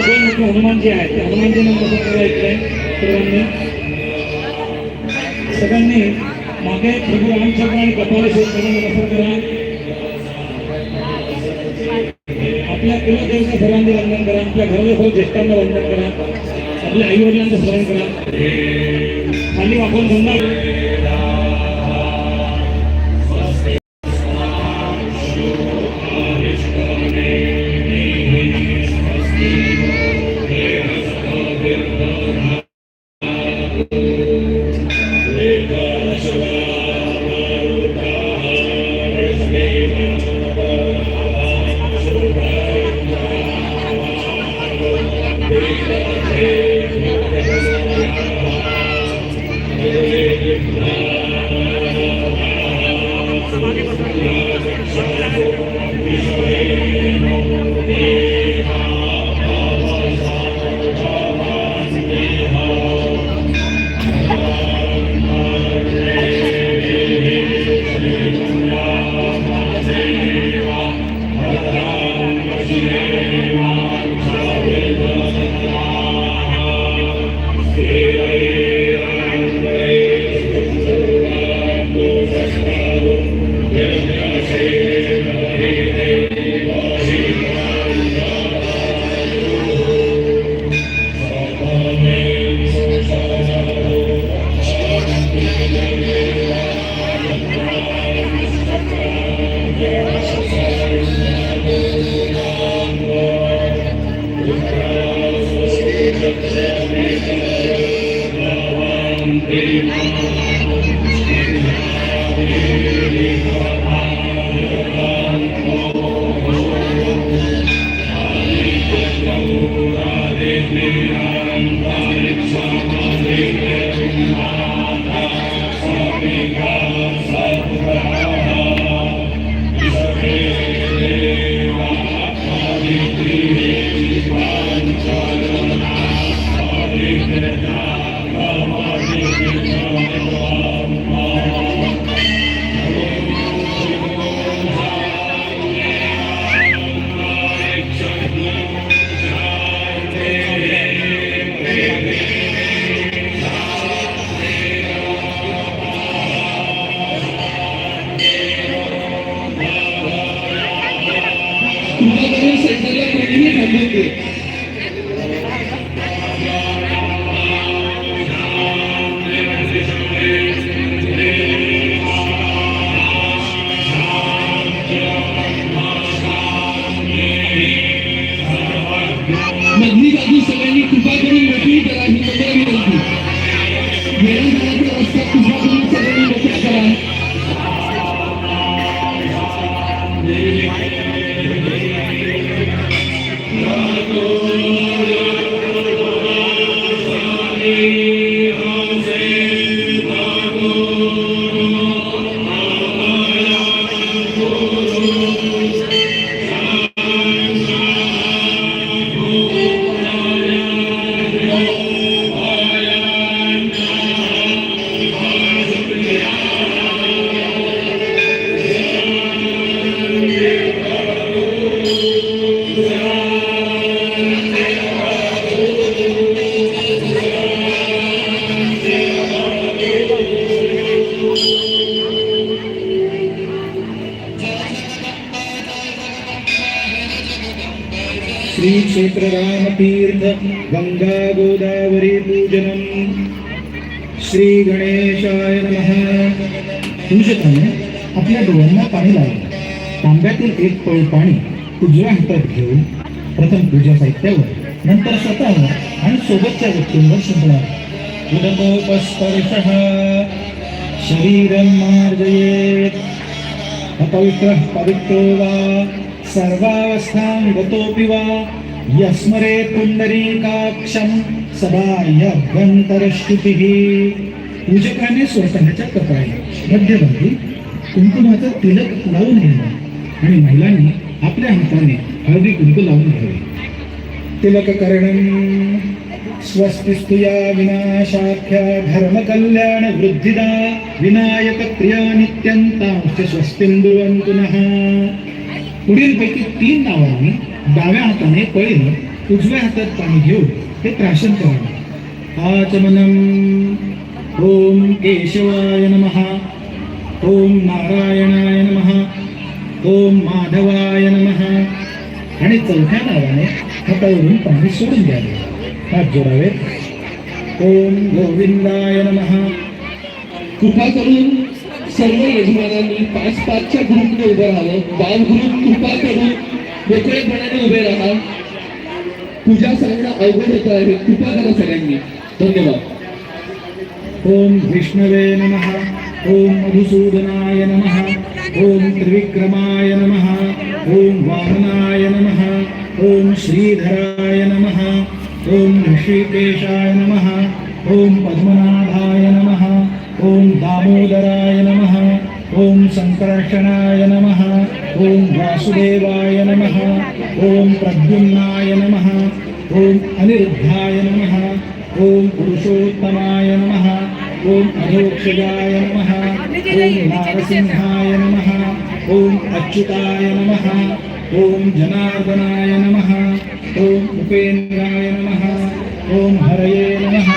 दोन मुख्य हनुमानजी आहेत हनुमानजींना हनुमानजी नंबर सर्वांनी सगळ्यांनी मागे प्रभू रामचंद्र आणि कपाळेश्वर सर्वांनी नमस्कार करा. आपल्या कुलदेवचं सर्वांनी वंदन करा आपल्या घराच्या सर्व ज्येष्ठांना वंदन करा. आपल्या आई वडिलांचं स्मरण करा. खाली वापरून समजा 分かりました。really இருக்குது क्षेत्र रामतीर्थ गंगा गोदावरी पूजनम श्री गणेशाय नमः पूजकाने आपल्या डोळ्यांना पाणी लावलं तांब्यातील एक पळ पाणी उजव्या हातात घेऊन प्रथम पूजा साहित्यावर नंतर स्वतःवर आणि सोबतच्या व्यक्तींवर शिंपणार उदकोपस्पर्शः शरीरं मार्जयेत् अपवित्रः पवित्रो वा सर्वावस्थां गतोऽपि वा यस्मरे पुण्डरीकाक्षं सदाह्यभ्यन्तरश्रुतिः पूजकाने स्वतःच्या कपाळी मध्यभागी कुंकुमाचा तिलक लावून घ्यावा आणि महिलांनी आपल्या हाताने हळदी कुंकू लावून घ्यावे तिलककरणं स्वस्ति स्तुया विनाशाख्या धर्मकल्याण वृद्धिदा विनायकप्रिया नित्यन्तांश्च स्वस्तिं ब्रुवन्तु नः पुढील पैकी तीन नावांनी डाव्या हाताने पळीनं उजव्या हातात पाणी घेऊन ते प्राशन करावं. आचमनम ओम केशवाय नम. ओम नारायणाय नम. ओम माधवाय नम. आणि चौथ्या नावाने हातावरून पाणी सोडून द्यावे. हात जोडावे. ओम गोविंदाय नम. कृपा करून सर्व यजमानांनी पाच पाचच्या ग्रुपने उभं राहावं. बाल ग्रुप कृपा करून मोकळेपणाने उभे राहा. पूजा सांगणं अवघड होत आहे. कृपा करा सगळ्यांनी. धन्यवाद. ओम विष्णवे नम. ओम मधुसूदनाय नम. ओम त्रिविक्रमाय नम. ओम वामनाय नम. ओम श्रीधराय नम. ओम ऋषिकेशाय नम. ओम पद्मनाभाय नम. ओम दामोदराय नमः. ओम संकर्षणाय नमः ओम वासुदेवाय नमः ओम प्रद्युम्नाय नमः ओम अनिरुद्धाय नमः ओम पुरुषोत्तमाय नमः ओम अधोक्षजाय नमः ओम नारसिंहाय नमः ओम अच्युताय नमः ओम जनार्दनाय नमः ओम उपेन्द्राय नमः ओम हरये नमः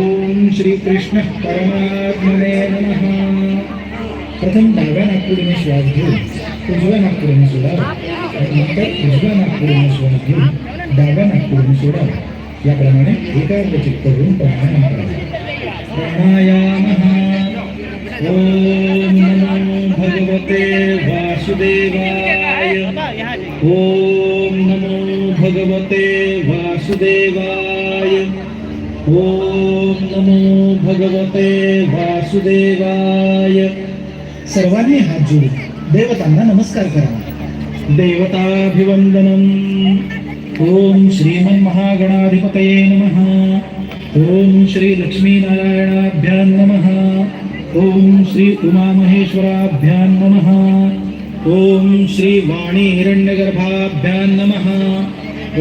ओम श्रीकृष्ण परमात्मने प्रथम डाव्या नागपुडीने श्वास घेऊन उजव्या नागपुडीने सोडावा आणि नंतर उजव्या नागपुडीने श्वास घेऊन डाव्या नागपुडीने सोडावा याप्रमाणे एकाग्र चित्त होऊन प्राणायाम करावा. प्राणायामः. ओम नमो भगवते वासुदेवाय. ओम नमो भगवते वासुदेवाय. ओम नमो भगवते वासुदेवाय. सर्वांनी हात जोडून देवतांना नमस्कार करावा देवताभिवंदनम. ओम श्रीमन महागणाधिपतये नमः. ओम श्री लक्ष्मीनारायणाभ्यां नमः. ओम श्री उमामहेश्वराभ्यां नमः. ओम श्री वाणी हिरण्यगर्भाभ्यां नमः.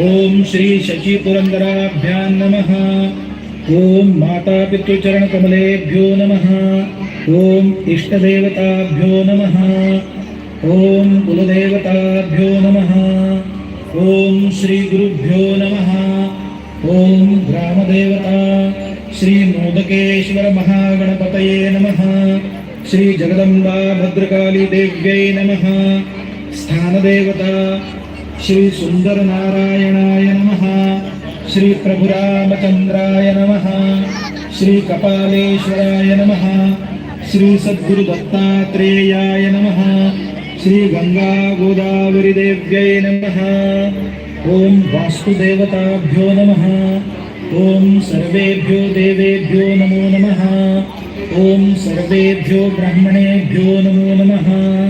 ओम श्री शचीपुरन्दराभ्यां नमः. ओम माता पितृचरण कमलेभ्यो नमः। ओम इष्टदेवताभ्यो नमः। ओम कुलदेवताभ्यो नमः। ओम श्री गुरुभ्यो नमः। ओम ग्रामदेवता श्री मोदकेश्वर महागणपतये नमः। श्री जगदम्बा भद्रकाली देव्यै नमः। स्थानदेवता श्री सुंदर नारायणाय नमः। श्री प्रभुरामचंद्राय नमः। श्री कपालेश्वराय नमः। श्री नमः। श्री गंगा गोदावरी देव्यै नमः। ओम वास्तुदेवताभ्यो नमः। ओम सर्वेभ्यो देवेभ्यो नमो नमः। ओम सर्वेभ्यो ब्राह्मणेभ्यो नमो नमः।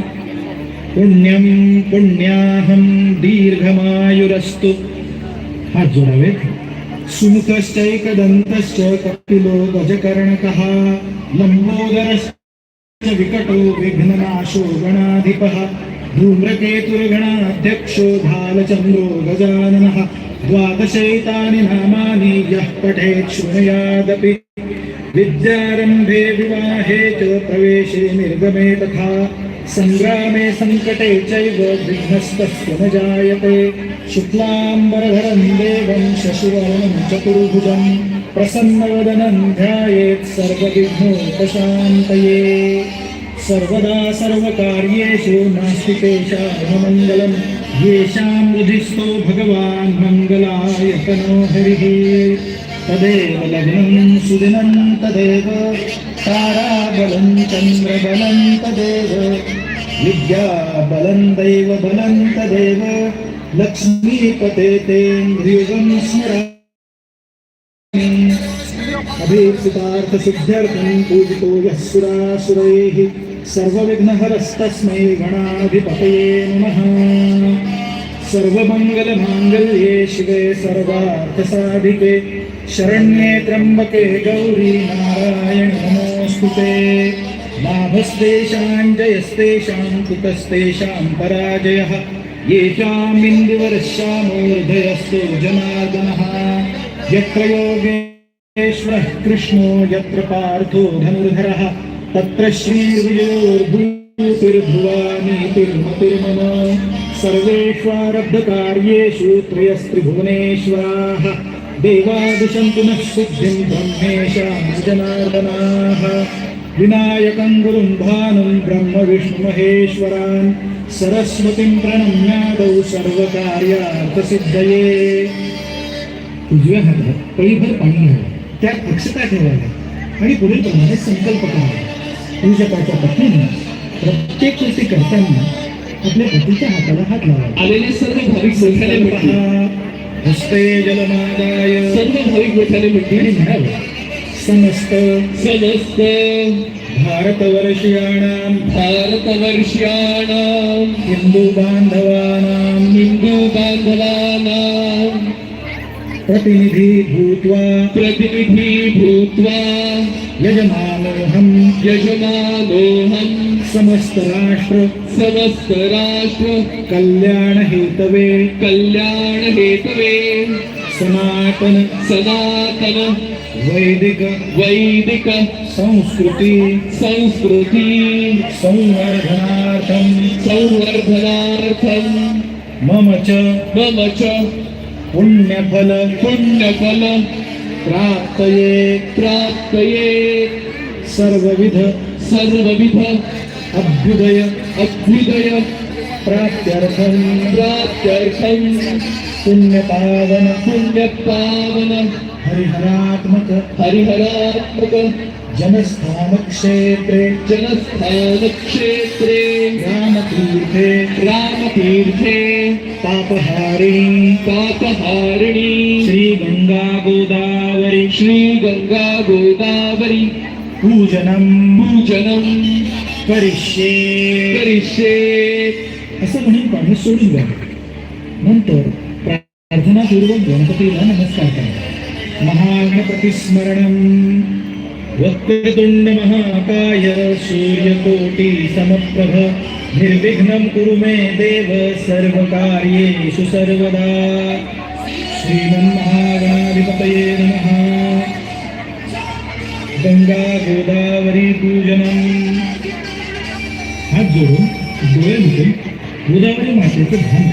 पुण्यं पुण्याहं दीर्घमायुरस्तु। हात जोडावेत सुमुखश्चैकदन्तश्च कपिलो गजकर्णकः लम्बोदरश्च विकटो विघ्ननाशो गणाधिपः धूम्रकेतुर्गणाध्यक्षो भालचन्द्रो गजाननः द्वादशैतानि नामानि यः पठेत् शृणुयादपि। विद्यारम्भे विवाहे च प्रवेशे निर्गमे तथा सङ्ग्रामे सङ्कटे चैव विघ्नस्तस्य न जायते शुक्लाम्बरधरं देवं शशिवर्णं चतुर्भुजं प्रसन्नवदनं ध्यायेत् सर्वविघ्नोपशान्तये। सर्वदा सर्वकार्येषु नास्ति तेषाममङ्गलं येषां हृदिस्थो भगवान् मङ्गलाय तनो हरिः तदेव लग्नं सुदिनं तदेव ताराबलं चन्द्रबलं विद्याबलं दैवबलं तदेव लक्ष्मीपते तेन्द्रियुगं स्मरामि अभीप्सितार्थसिद्ध्यर्थं पूजितो यः सुरासुरैः सर्वविघ्नहरस्तस्मै गणाधिपतये नमः। सर्वमङ्गलमाङ्गल्ये शिवे सर्वार्थसाधिके। शरण्ये त्र्यंबके गौरी नारायण नमोऽस्तु ते। लाभस्तेषां जयस्तेषां कुतस्तेषां पराजयः येषाम् इन्दुवरश्यामोर्धयस्तु जनार्दनः। यत्र योगेश्वरः कृष्णो यत्र पार्थो धनुर्धरः। तत्र श्रीर्विजयोर्भूतिर्भुवानीतिर्मतिर्मम सर्वेष्वारब्धकार्येषु त्रयस्त्रिभुवनेश्वराः। देवादिशन्तु नः सिद्धिं ब्रह्मेशां जनार्दनाः विनायकं गुरुं भानुं ब्रह्म विष्णुमहेश्वरान्। सरस्वतीं प्रणम्यादौ सर्वकार्यार्थसिद्धये। उजव्या हातात पळीभर पाणी घ्यावं त्यात अक्षता ठेवाव्या आणि पुढील प्रमाणे संकल्प करावा पूजकाच्या पत्नीने प्रत्येक कृती करताना आपल्या पतीच्या हाताला हात लावावा आलेले सर्व भाविक म्हटले हस्ते जलमादाय। सर्व भाविक मोठ्याने म्हटले म्हणावं समस्त समस्त भारतवर्षीयाणां भारतवर्षीयाणां हिंदू बांधवानां हिंदू बांधवानां प्रतिनिधी भूत्वा प्रतिनिधी भूत्वा यजमानोऽहं यजमानोऽहं समस्त राष्ट्र समस्त राष्ट्र कल्याणहेतवे कल्याण हेतवे सनातन सनातन वैदिक वैदिक संस्कृती संस्कृती संवर्धनार्थं संवर्धनार्थं मम च मम च पुण्यफल पुण्यफल. प्राप्तये प्राप्तये. सर्वविध सर्वविध. अभ्युदय अभ्युदय. प्राप्त्यर्थं प्राप्त्यर्थं. पुण्यपावन पुण्यपावन. हरिहरात्मक हरिहरात्मक. जनस्थानक्षेत्रे। जनस्थानक्षेत्रे। रामतीर्थे रामतीर्थे। पापहारिणी। पापहारिणी। श्रीगंगा गोदावरी। श्रीगंगा गोदावरी। पूजनं पूजनं करिष्ये। करिष्ये। असं म्हणून पाणी सोडून द्यावं नंतर प्रार्थनापूर्वक गणपतीला नमस्कार करावा महागणपतिस्मरणं वक्रतुण्ड महाकाय सूर्यकोटि समप्रभ निर्विघ्नं कुरु मे देव सर्वकार्येषु सर्वदा। श्रीमन्महागणाधिपतये नमः। गंगा गोदावरी पूजनम्। हात जोडून डोळे मिटून गोदावरी मातेचं ध्यान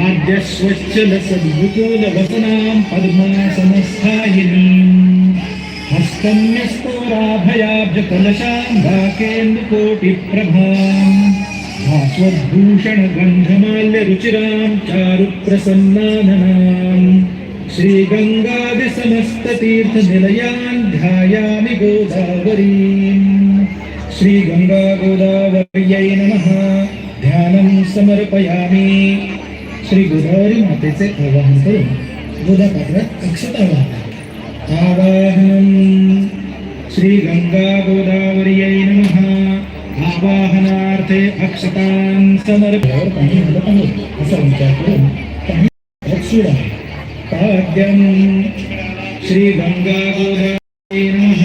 ఆద్యస్వచ్చల సద్భుతూల వసనాం పద్మాసనస్థాయినీం హస్తన్యస్తోరాభయాబ్జ కలశాం భాకేందుకోటి ప్రభాం భాస్వద్భూషణ గంధమాల్య రుచిరాం చారు ప్రసన్నాననాం శ్రీగంగాది సమస్త తీర్థ నిలయాన్ ధ్యాయామి గోదావరీం శ్రీగంగా గోదావర్యై నమ ధ్యానం సమర్పయామి श्री गोदावरी मातेचे आवाहन करून गोदापात्रात अक्षता वाहतात आवाहनं श्री गंगा गोदावर्यै नमः. आवाहनार्थे अक्षतां समर्पयावर पाणी घालत आहोत असा विचार करून पाणी घरात सोडावे श्री गंगा गोदावरी नमः.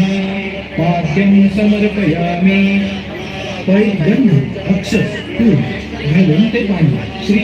पाद्यं समर्पयामि. पैगंध अक्षर फूल घालून ते पाणी श्री